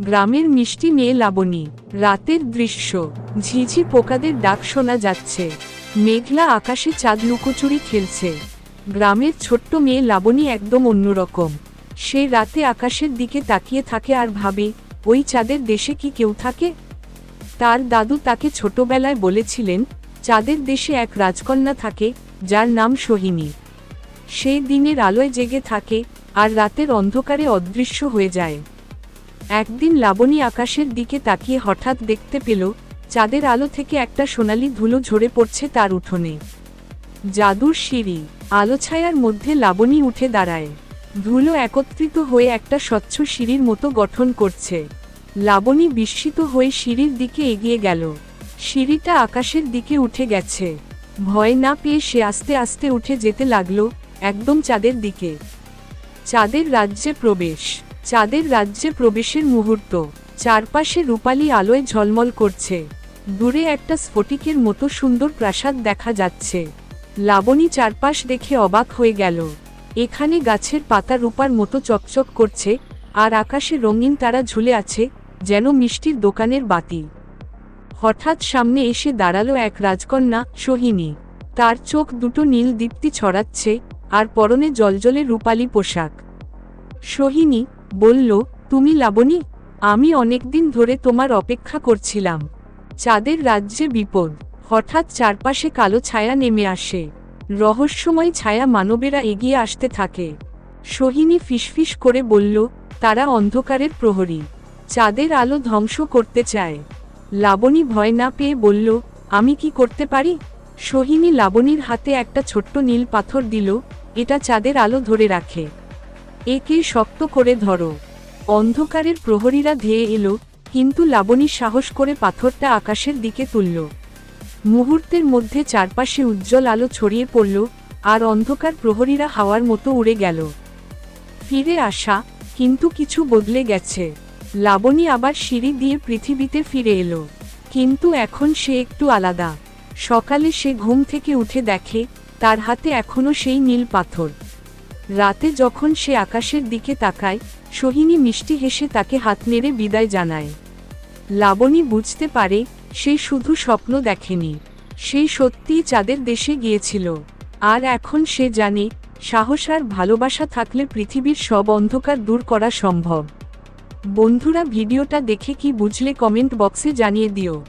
গ্রামের মিষ্টি মেয়ে লাবণী। রাতের দৃশ্য। ঝিঝি পোকাদের ডাক শোনা যাচ্ছে। মেঘলা আকাশে চাঁদ লুকোচুরি খেলছে। গ্রামের ছোট্ট মেয়ে লাবণী একদম অন্যরকম। সে রাতে আকাশের দিকে তাকিয়ে থাকে আর ভাবে, ওই চাঁদের দেশে কি কেউ থাকে? তার দাদু তাকে ছোটবেলায় বলেছিলেন, চাঁদের দেশে এক রাজকন্যা থাকে, যার নাম সোহিনী। সেই দিনের আলোয় জেগে থাকে, আর রাতের অন্ধকারে অদৃশ্য হয়ে যায়। একদিন লাবণী আকাশের দিকে তাকিয়ে হঠাৎ দেখতে পেল, চাঁদের আলো থেকে একটা সোনালি ধুলো ঝরে পড়ছে তার উঠোনে। জাদুর সিঁড়ি, আলো ছায়ার মধ্যে লাবণী উঠে দাঁড়ায়। ধুলো একত্রিত হয়ে একটা স্বচ্ছ সিঁড়ির মতো গঠন করছে। লাবণী বিস্মিত হয়ে সিঁড়ির দিকে এগিয়ে গেল। সিঁড়িটা আকাশের দিকে উঠে গেছে। ভয় না পেয়ে সে আস্তে আস্তে উঠে যেতে লাগল, একদম চাঁদের দিকে। চাঁদের রাজ্যে প্রবেশ। চাঁদের রাজ্যে প্রবেশের মুহূর্ত। চারপাশে রূপালি আলোয় ঝলমল করছে। দূরে একটা স্ফটিকের মতো সুন্দর প্রাসাদ দেখা যাচ্ছে। লাবণী চারপাশ দেখে অবাক হয়ে গেল। এখানে গাছের পাতা রূপার মতো চকচক করছে আর আকাশে রঙিন তারা ঝুলে আছে, যেন মিষ্টির দোকানের বাতি। হঠাৎ সামনে এসে দাঁড়াল এক রাজকন্যা, সোহিনী। তার চোখ দুটো নীল দীপ্তি ছড়াচ্ছে আর পরনে জলজলে রূপালী পোশাক। সোহিনী বলল, তুমি লাবণী, আমি অনেকদিন ধরে তোমার অপেক্ষা করছিলাম। চাঁদের রাজ্যে বিপদ, হঠাৎ চারপাশে কালো ছায়া নেমে আসে। রহস্যময় ছায়া মানবেরা এগিয়ে আসতে থাকে। সোহিনী ফিসফিস করে বলল, তারা অন্ধকারের প্রহরী। চাঁদের আলো ধ্বংস করতে চায় লাবণী ভয় না পেয়ে বলল, আমি কি করতে পারি সোহিনী লাবণীর হাতে একটা ছোট্ট নীল পাথর দিল, এটা চাঁদের আলো ধরে রাখে। একে শক্ত করে ধরো। অন্ধকারের প্রহরীরা ধেয়ে এলো, কিন্তু লাবণী সাহস করে পাথরটা আকাশের দিকে তুলল। মুহূর্তের মধ্যে চারপাশে উজ্জ্বল আলো ছড়িয়ে পড়ল, আর অন্ধকার প্রহরীরা হাওয়ার মতো উড়ে গেল। ফিরে আসা, কিন্তু কিছু বদলে গেছে। লাবণী আবার সিঁড়ি দিয়ে পৃথিবীতে ফিরে এলো। কিন্তু এখন সে একটু আলাদা। সকালে সে ঘুম থেকে উঠে দেখে, তার হাতে এখনও সেই নীল পাথর। রাতে যখন সে আকাশের দিকে তাকায়, সোহিনী মিষ্টি হেসে তাকে হাত নেড়ে বিদায় জানায়। লাবণী বুঝতে পারে, সে শুধু স্বপ্ন দেখেনি। সে সত্যিই চাঁদের দেশে গিয়েছিল। আর এখন সে জানে, সাহস আর ভালোবাসা থাকলে পৃথিবীর সব অন্ধকার দূর করা সম্ভব। বন্ধুরা, ভিডিওটা দেখে কি বুঝলে কমেন্ট বক্সে জানিয়ে দিও।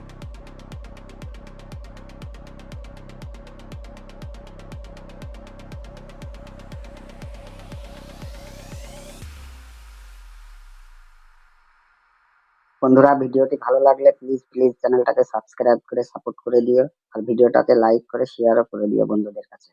বন্ধুরা, ভিডিওটি ভালো লাগলে প্লিজ প্লিজ চ্যানেলটাকে সাবস্ক্রাইব করে সাপোর্ট করে দিও। আর ভিডিওটাকে লাইক করে শেয়ারও করে দিও বন্ধুদের কাছে।